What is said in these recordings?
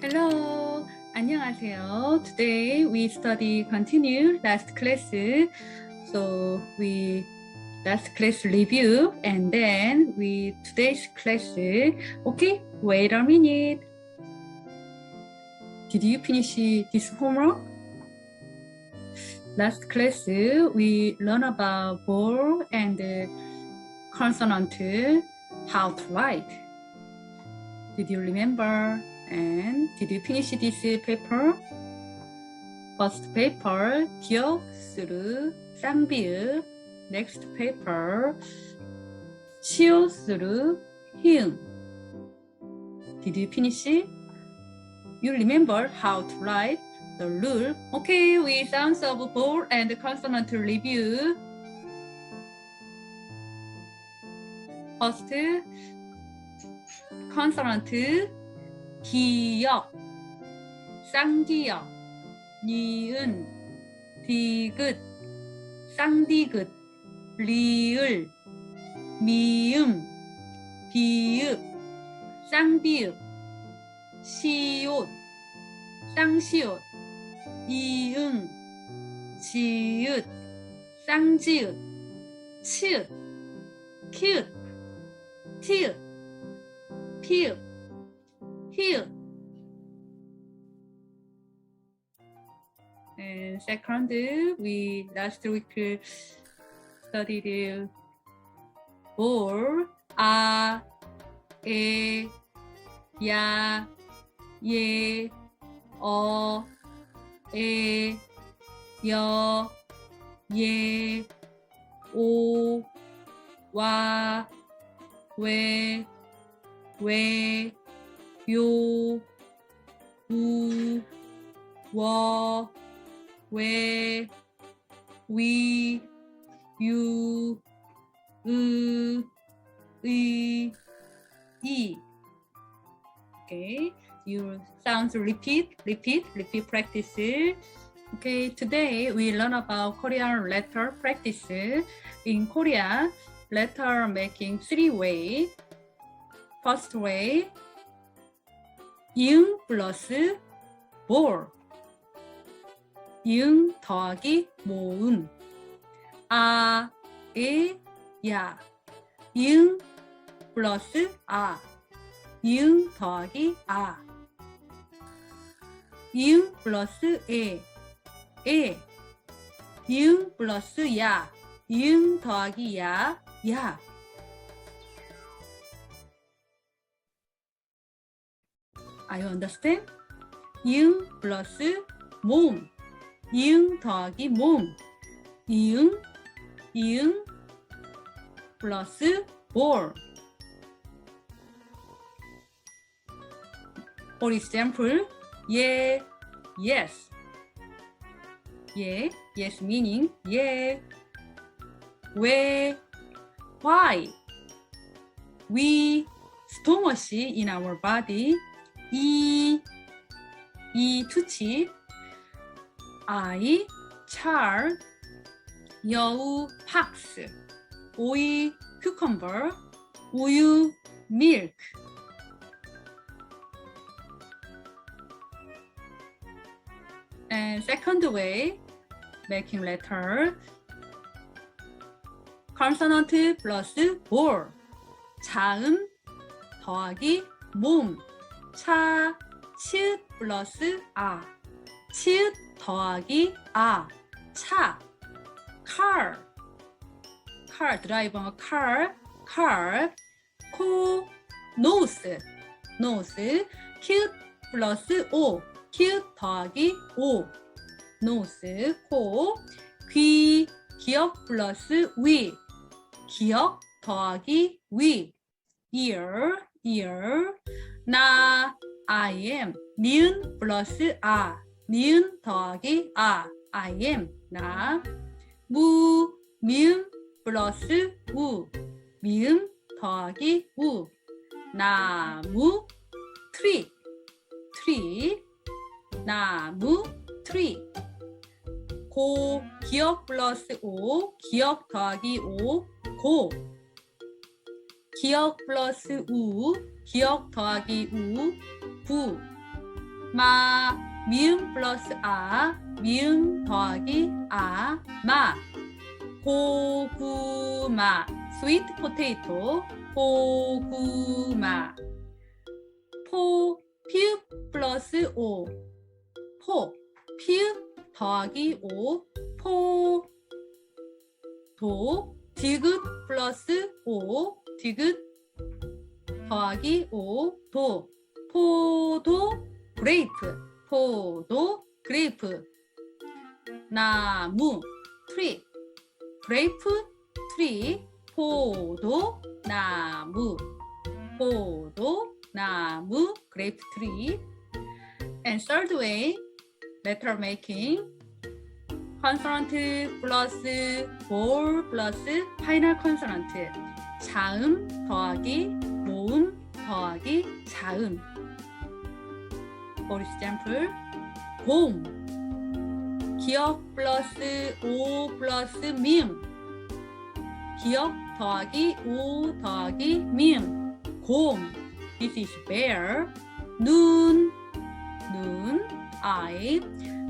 Hello, 안녕하세요. Today we study continue last class. So we last class review and then we today's class. Okay, wait a minute. Did you finish this homework? Last class we learn about vowel and consonant, how to write. Did you remember? And did you finish this paper? First paper, 기억, 수르, 쌍비읍. Next paper, 시오, 수르, 희응. Did you finish? You remember how to write the rule? Okay, we sounds of vowel and consonant review. First, consonant 기역, 쌍기역, 니은, 디귿, 쌍디귿, 리을, 미음, 비읍, 쌍비읍, 시옷, 쌍시옷, 이응, 지읒, 쌍지읒, 치읒, 키읒, 티읒, here. And second, we last week studied for a, e, ya, ye, o, e, 여, 예, 오, 와, 왜, where you who wa where we you u we e okay. You sounds repeat repeat repeat practice okay today we learn about korean letter practice in korea letter making three way. First way, 이응 플러스 볼. 이응 더하기 모음. 아, 에, 야. 이응 플러스 아. 이응 더하기 아. 이응 플러스 에. 에. 이응 플러스 야. 이응 더하기 야. 야. Are you understand? 이응 플러스 몸. 이응 더하기 몸. 이응, 이응 플러스 볼. For example, 예, yes. 예, yes meaning 예. 왜, why. We stomach in our body. 이, 이 투치. I, char. 여우, fox. 오이, cucumber. 우유. And second way, making letter. consonant 플러스 볼. 자음 더하기 몸. 차, 치읓 플러스 아. 치읓 더하기 아. 차. car. car 드라이버 car. car. 코. nose. nose. 큐 플러스 오. 큐 더하기 오. nose. 코. 귀. 기역 플러스 위. 기역 더하기 위. ear. ear. 나, I am. 니은 플러스 아. 니은 더하기 아. I am. 나. 무, 미음 플러스 우. 미음 더하기 우. 나무, 트리. 트리. 나무, 트리. 고, 기역 플러스 오. 기역 더하기 오. 고. 기억 플러스 우, 기억 더하기 우, 부. 마, 미음 플러스 아, 미음 더하기 아, 마. 고구마, 스위트 포테이토, 고구마. 포, 피읍 플러스 오, 포, 피읍 더하기 오, 포, 도, 디귿 플러스 오, 디귿 더하기 오, 도, 포도, 그레이프, 포도, 그레이프, 나무, 트리, 그레이프, 트리, 포도, 나무, 포도, 나무, 그레이프 트리. And third way, letter making. 컨소넌트 플러 자음 더하기 모음 더하기 자음. For example, 곰 기억 플러스 오 플러스 미음 기억 더하기 오 더하기 미음 곰 This is bear 눈. 눈, eye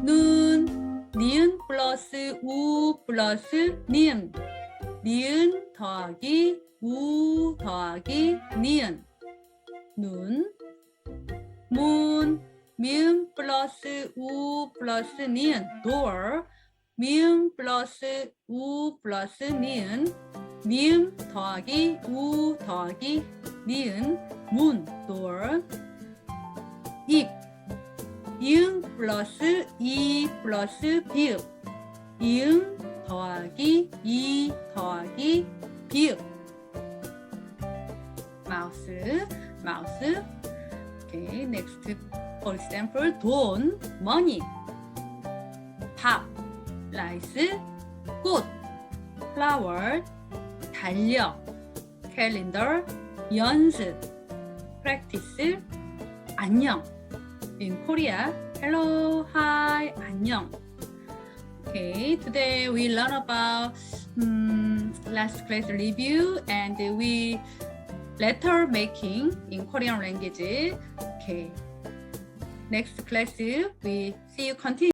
눈. 니은 플러스 우 플러스 니은 니은 더하기 우 더하기 니은. 눈 문, 미음 플러스 우 플러스 니은. door 미음 플러스 우 플러스 니은. 미음 더하기 우 더하기 니은. 문 door 입 이응 플러스 이 플러스 비읍. 이응 더하기 이 더하기 비읍 마우스 마우스 오케이 next for example 돈 money 밥 라이스 꽃 flower 달력 calendar 연습 practice 안녕 in Korea. Hello, hi, 안녕. Okay, today we learn about um, last class review and we letter making in Korean language. Okay, next class we see you continue.